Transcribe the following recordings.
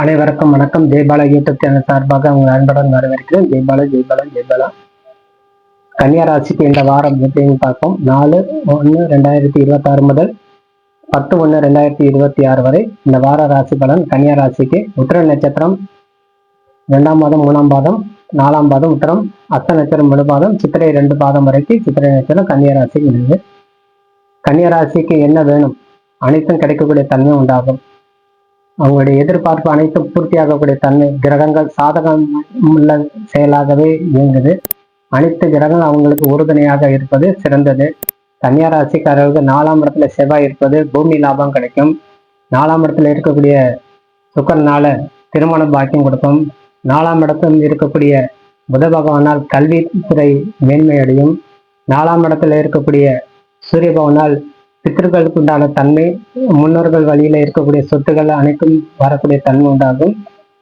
அனைவருக்கும் வணக்கம். Jaibala YouTube channel சார்பாக உங்கள் அன்புடன் வரவேற்கிறேன். ஜெய்பாலா ஜெய்பாலா ஜெய்பாலா கன்னியா ராசிக்கு இந்த வாரம் எப்படின்னு பார்ப்போம். நாலு ஒன்று ரெண்டாயிரத்தி இருபத்தாறு முதல் பத்து ஒன்று ரெண்டாயிரத்தி இருபத்தி ஆறு வரை இந்த வார ராசி பலன் கன்னியா ராசிக்கு. உத்திர நட்சத்திரம் ரெண்டாம் மாதம் மூணாம் பாதம் நாலாம் பாதம் உத்தரம் அத்த நட்சத்திரம் முழு பாதம் சித்திரை ரெண்டு பாதம் வரைக்கும் சித்திரை நட்சத்திரம் கன்னியா ராசிக்கு இருக்குது கன்னியா ராசிக்கு என்ன வேணும்? அனைத்தும் கிடைக்கக்கூடிய தன்மை உண்டாகும். அவங்களுடைய எதிர்பார்ப்பு அனைத்தும் பூர்த்தியாகக்கூடிய தன்மை கிரகங்கள் சாதகம் உள்ள செயலாகவே இயங்குது. அனைத்து கிரகங்கள் அவங்களுக்கு உறுதுணையாக இருப்பது சிறந்தது. கன்னியா ராசிக்காரர்களுக்கு நாலாம் இடத்துல செவ்வாய் இருப்பது பூமி லாபம் கிடைக்கும். நாலாம் இடத்துல இருக்கக்கூடிய சுக்கரனால திருமண பாக்கியம் கொடுக்கும். நாலாம் இடத்தில் இருக்கக்கூடிய புத பகவானால் கல்வித்துறை மேன்மையடையும் நாலாம் இடத்துல இருக்கக்கூடிய சூரிய பகவானால் பித்தர்களுக்கு உண்டான தன்மை முன்னோர்கள் வழியில இருக்கக்கூடிய சொத்துக்கள் அனைத்தும் வரக்கூடிய தன்மை உண்டாகும்.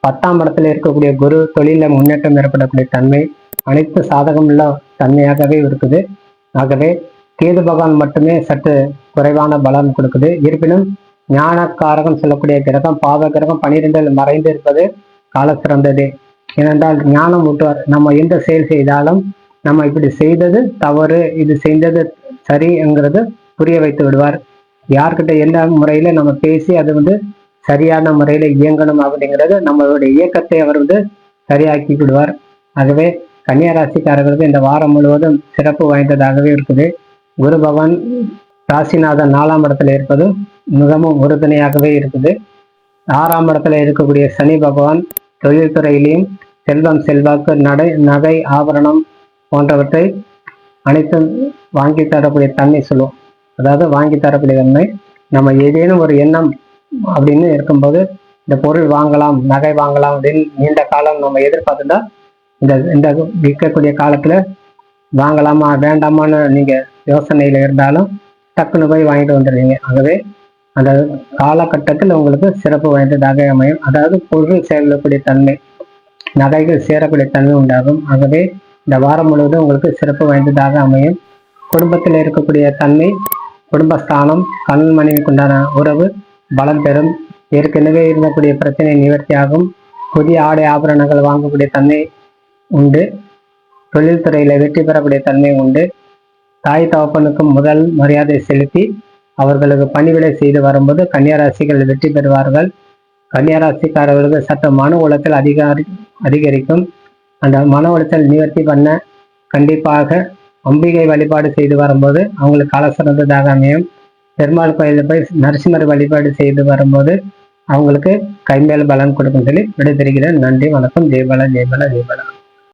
பத்தாம் இடத்துல இருக்கக்கூடிய குரு தொழில முன்னேற்றம் ஏற்படக்கூடிய தன்மை அனைத்து சாதகமுள்ள தன்மையாகவே இருக்குது. ஆகவே கேது பகவான் மட்டுமே சற்று குறைவான பலம் கொடுக்குது. இருப்பினும் ஞானக்காரகம் சொல்லக்கூடிய கிரகம் பாவ கிரகம் பனிரெண்டில் மறைந்து இருப்பது கால சிறந்தது. ஏனென்றால் ஞானம் ஊட்டுவார். நம்ம எந்த செயல் செய்தாலும் நம்ம இப்படி செய்தது தவறு இது செய்தது சரிங்கிறது புரிய வைத்து விடுவார். யார்கிட்ட என்ன முறையில நம்ம பேசி அது வந்து சரியான முறையில இயங்கணும் அப்படிங்கிறது நம்மளுடைய இயக்கத்தை அவர் வந்து சரியாக்கி விடுவார். ஆகவே கன்னியா ராசிக்காரர்களுக்கு இந்த வாரம் முழுவதும் சிறப்பு வாய்ந்ததாகவே இருக்குது. குரு பகவான் ராசிநாதன் நாலாம் இடத்துல இருப்பது மிகவும் உறுதுணையாகவே இருக்குது. ஆறாம் இடத்துல இருக்கக்கூடிய சனி பகவான் தொழில்துறையிலையும் செல்வம் செல்வாக்கு நடை நகை ஆபரணம் போன்றவற்றை அனைத்தும் வாங்கி தரக்கூடிய தன்மை சொல்லுவோம் அதாவது வாங்கி தரக்கூடிய தன்மை நம்ம ஏதேனும் ஒரு எண்ணம் அப்படின்னு இருக்கும்போது இந்த பொருள் வாங்கலாம் நகை வாங்கலாம் அப்படின்னு நீண்ட காலம் நம்ம எதிர்பார்த்துட்டா இந்த இந்த விற்கக்கூடிய காலத்துல வாங்கலாமா வேண்டாமான்னு நீங்க யோசனையில இருந்தாலும் டக்குன்னு போய் வாங்கிட்டு வந்துடுவீங்க ஆகவே அந்த காலகட்டத்தில் உங்களுக்கு சிறப்பு வாய்ந்ததாக அமையும். அதாவது பொருள் சேரக்கூடிய தன்மை நகைகள் சேரக்கூடிய தன்மை உண்டாகும். ஆகவே இந்த வாரம் முழுவதும் உங்களுக்கு சிறப்பு வாய்ந்ததாக அமையும். குடும்பத்தில் இருக்கக்கூடிய தன்மை குடும்பஸ்தானம் கணவன் மனைவிக்குண்டான உறவு பலம் பெறும். ஏற்கனவே இருந்தக்கூடிய பிரச்சனை நிவர்த்தியாகும். புதிய ஆடை ஆபரணங்கள் வாங்கக்கூடிய தன்மை உண்டு. தொழில்துறையில வெற்றி பெறக்கூடிய தன்மை உண்டு. தாய் தகப்பனுக்கும் முதல் மரியாதை செலுத்தி அவர்களுக்கு பணிவிடை செய்து வரும்போது கன்னியராசிகள் வெற்றி பெறுவார்கள். கன்னியராசிக்காரர்களுக்கு சற்று மன உளத்தில் அதிகாரி அதிகரிக்கும். அந்த மன உளைச்சல் நிவர்த்தி பண்ண கண்டிப்பாக அம்பிகை வழிபாடு செய்து வரும்போது அவங்களுக்கு கால சிறந்ததாக அமையும் பெருமாள் கோயிலில் போய் நரசிம்மர் வழிபாடு செய்து வரும்போது அவங்களுக்கு கைமேல் பலன் கொடுக்கும் சொல்லி விடைபெறுகிறேன். நன்றி வணக்கம். ஜெய்பலா ஜெய்பலா ஜெய்பலா